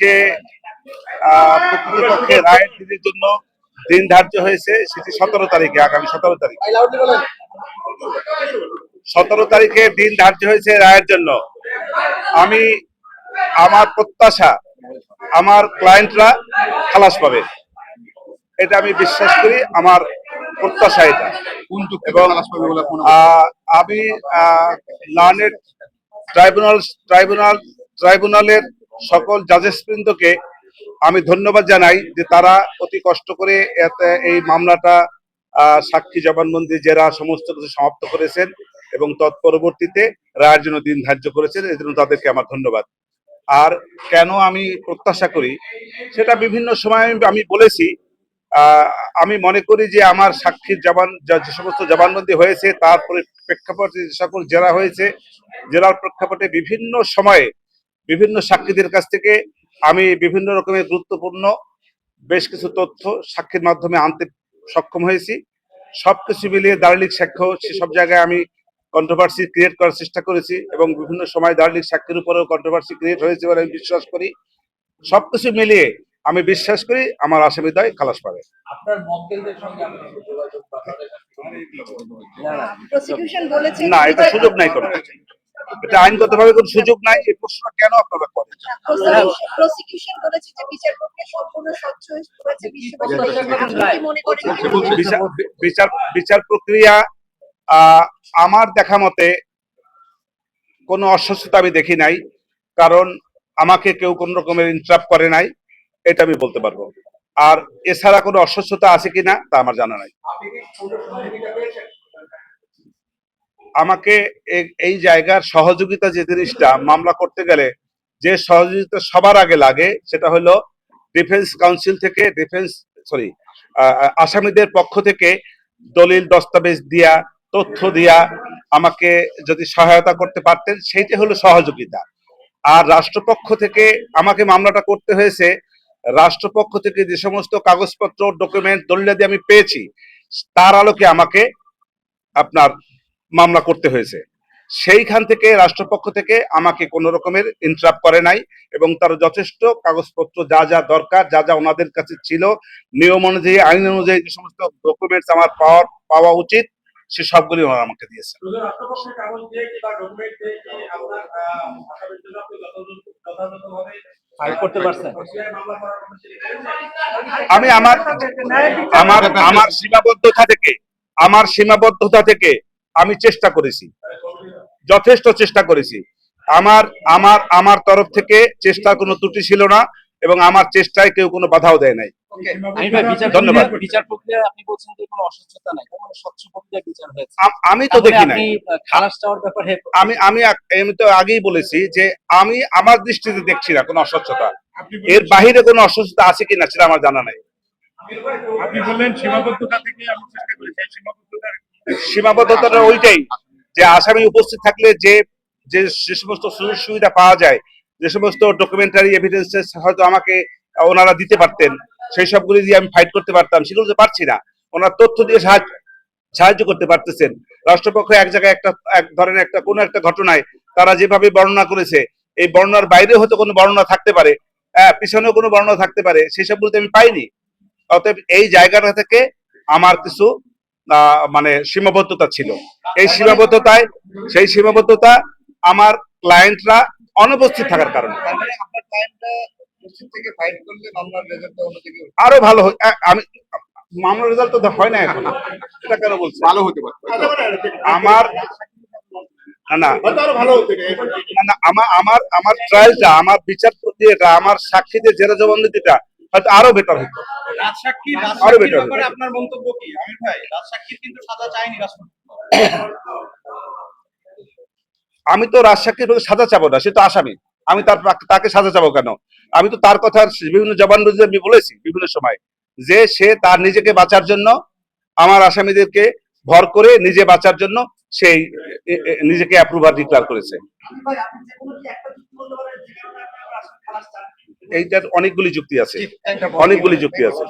যে আহ, প্রকৃতপক্ষে রায়ের দিনের জন্য দিন ধার্য হয়েছে সেটি সতেরো তারিখে আগামী সতেরো তারিখ। সতেরো তারিখে দিন ধার্য হয়েছে রায়ের জন্য। আমি আমার প্রত্যাশা আমার ক্লায়েন্টরা খালাস পাবে। এটা আমি বিশ্বাস করি আমার প্রত্যাশা এটা। এবং আমি লার্নেড ট্রাইব্যুনাল ট্রাইব্যুনাল ট্রাইব্যুনালের সকল জাজেস বৃন্দকে আমি ধন্যবাদ জানাই যে তারা অতি কষ্ট করে এই মামলাটা সাক্ষী জবানবন্দি জেরা সমস্ত কিছু সমাপ্ত করেছেন এবং তৎপরবর্তীতে রায়ের জন্য দিন ধার্য করেছেন, এই জন্য তাদেরকে আমার ধন্যবাদ। আর কেন আমি প্রত্যাশা করি, সেটা বিভিন্ন সময় আমি- বলেছি আমি মনে করি যে আমার সাক্ষীর জবান যা- সমস্ত জবানবন্দি হয়েছে, তার পরে প্রেক্ষাপটে যে সকল জেরা হয়েছে, জেরার প্রেক্ষাপটে বিভিন্ন সময়ে বিভিন্ন সাক্ষীদের কাছ থেকে আমি বিভিন্ন রকমের গুরুত্বপূর্ণ বেশ কিছু তথ্য সাক্ষীর মাধ্যমে আনতে সক্ষম হয়েছি। সবকিছু মিলিয়ে দার্লিক সাক্ষ্য সেসব জায়গায় আমি কন্ট্রোভার্সি ক্রিয়েট করার চেষ্টা করেছি এবং বিভিন্ন সময় দার্লিক সাক্ষীর উপরেও কন্ট্রোভার্সি ক্রিয়েট হয়েছে বলে আমি বিশ্বাস করি। সবকিছু মিলিয়ে আমি বিশ্বাস করি আমার আসামিদয় খালাস পাবে। না এটা সুযোগ নাই কোনো। এটা আইনগতভাবে কোনো সুযোগ নাই এই প্রশ্নটা কেন আপনারা করেন? প্রসিকিউশন বলেছে যে বিচার মনে বিচার বিচার বিচার প্রক্রিয়া আহ, আমার দেখা মতে কোনো অস্বচ্ছতা আমি দেখি নাই কারণ আমাকে কেউ কোন রকমের ইন্টারাপ্ট করে নাই এটা আমি বলতে পারব। আর এছাড়া কোনো অস্বচ্ছতা আছে কিনা তা আমার জানা নাই আপনি কি পূর্ণ সহযোগিতা পেয়েছেন আমাকে এই জায়গার সহযোগিতা যে জিনিসটা, মামলা করতে গেলে যে সহযোগিতা সবার আগে লাগে, সেটা হলো ডিফেন্স কাউন্সিল থেকে, ডিফেন্স, সরি আসামিদের পক্ষ থেকে দলিল, দস্তাবেজ দিয়া, তথ্য দিয়া আমাকে যদি সহায়তা করতে পারতেন, সেইটা হলো সহযোগিতা। আর রাষ্ট্রপক্ষ থেকে আমাকে মামলাটা করতে হয়েছে, রাষ্ট্রপক্ষ থেকে যে সমস্ত কাগজপত্র ডকুমেন্ট দলিলাদি আমি পেয়েছি, তার আলোকে আমাকে আপনার মামলা করতে হয়েছে। সেইখান থেকে রাষ্ট্রপক্ষ থেকে আমাকে কোন রকমের ইন্টারাপ করে নাই এবং তার যথেষ্ট কাগজপত্র যা যা দরকার যা যা ওনাদের কাছে ছিল নিয়ম অনুযায়ী আইন অনুযায়ী যে সমস্ত ডকুমেন্টস আমার পাওয়ার পাওয়া উচিত সে সবগুলি ওনারা আমাকে দিয়েছে? আমি আমার আমার আমার সীমাবদ্ধতা থেকে আমার সীমাবদ্ধতা থেকে আমি চেষ্টা করেছি। যথেষ্ট চেষ্টা করেছি। আমার আমার আমার তরফ থেকে চেষ্টা কোনো ত্রুটি ছিল না এবং আমার চেষ্টায় কেউ কোনো বাধাও দেয় নাই। আমি ধন্যবাদ। বিচার প্রক্রিয়া আপনি বলছেন যে কোনো অসুস্থতা নাই মানে স্বচ্ছ প্রক্রিয়া বিচার হয়েছে। আমি তো দেখি নাই। খালাস চাওয়ার ব্যাপারে আমি আমি আমি তো আগেই বলেছি যে আমি আমার দৃষ্টিতে দেখছি না কোনো অস্বচ্ছতা। এর বাহিরে কোনো অস্বচ্ছতা আছে কিনা সেটা আমার জানা নাই। আপনি বললেন সীমাবদ্ধতা থেকে আমি চেষ্টা করেছি এই সীমাবদ্ধতা সীমাবদ্ধতাটা ওইটাই যে আসামি উপস্থিত থাকলে যে যে সমস্ত সুযোগ সুবিধা পাওয়া যায়, যে সমস্ত ডকুমেন্টারি এভিডেন্সেস হয়তো আমাকে ওনারা দিতে পারতেন, সেই সবগুলি দিয়ে আমি ফাইট করতে পারতাম, সেগুলো তো পারছি না। ওনার তথ্য দিয়ে সাহায্য সাহায্য করতে পারতেছেন। রাষ্ট্রপক্ষ এক জায়গায় একটা, এক ধরনের একটা, কোনো একটা ঘটনায় তারা যেভাবে বর্ণনা করেছে, এই বর্ণনার বাইরে হয়তো কোনো বর্ণনা থাকতে পারে হ্যাঁ পিছনেও কোনো বর্ণনা থাকতে পারে, সেই সবগুলোতে আমি পাইনি। অতএব এই জায়গাটা থেকে আমার কিছু মানে সীমাবদ্ধতা ছিল। এই সীমাবদ্ধতায় সেই সীমাবদ্ধতা আমার ক্লায়েন্টরা অনুপস্থিত থাকার কারণে। আরও ভালো হয় আমি মামলার রেজাল্ট তো হয় না এখন। এটা কেন বলছি ভালো হতে পারে। আমার না আমার আমার আমার ট্রায়ালটা আমার বিচার প্রক্রিয়াটা আমার সাক্ষীদের জেরা জবানবন্দিটা হয়তো আরও বেটার হতো। আরও better আপনার মন্তব্য কি? আমির ভাই কিন্তু সাজা রাষ্ট্রপক্ষ আমি তো রাজসাক্ষীর প্রতি সাজা চাবো না সে তো আসামি। আমি তার তাকে সাজা চাবো কেন? আমি তো তার কথা বিভিন্ন জবানবন্দি আমি বলেছি বিভিন্ন সময় যে সে তার নিজেকে বাঁচার জন্য আমার আসামিদেরকে ভর করে নিজে বাঁচার জন্য সেই নিজেকে অ্যাপ্রুভার ডিক্লার করেছে। এইটার অনেকগুলি যুক্তি আছে। অনেকগুলি যুক্তি আছে।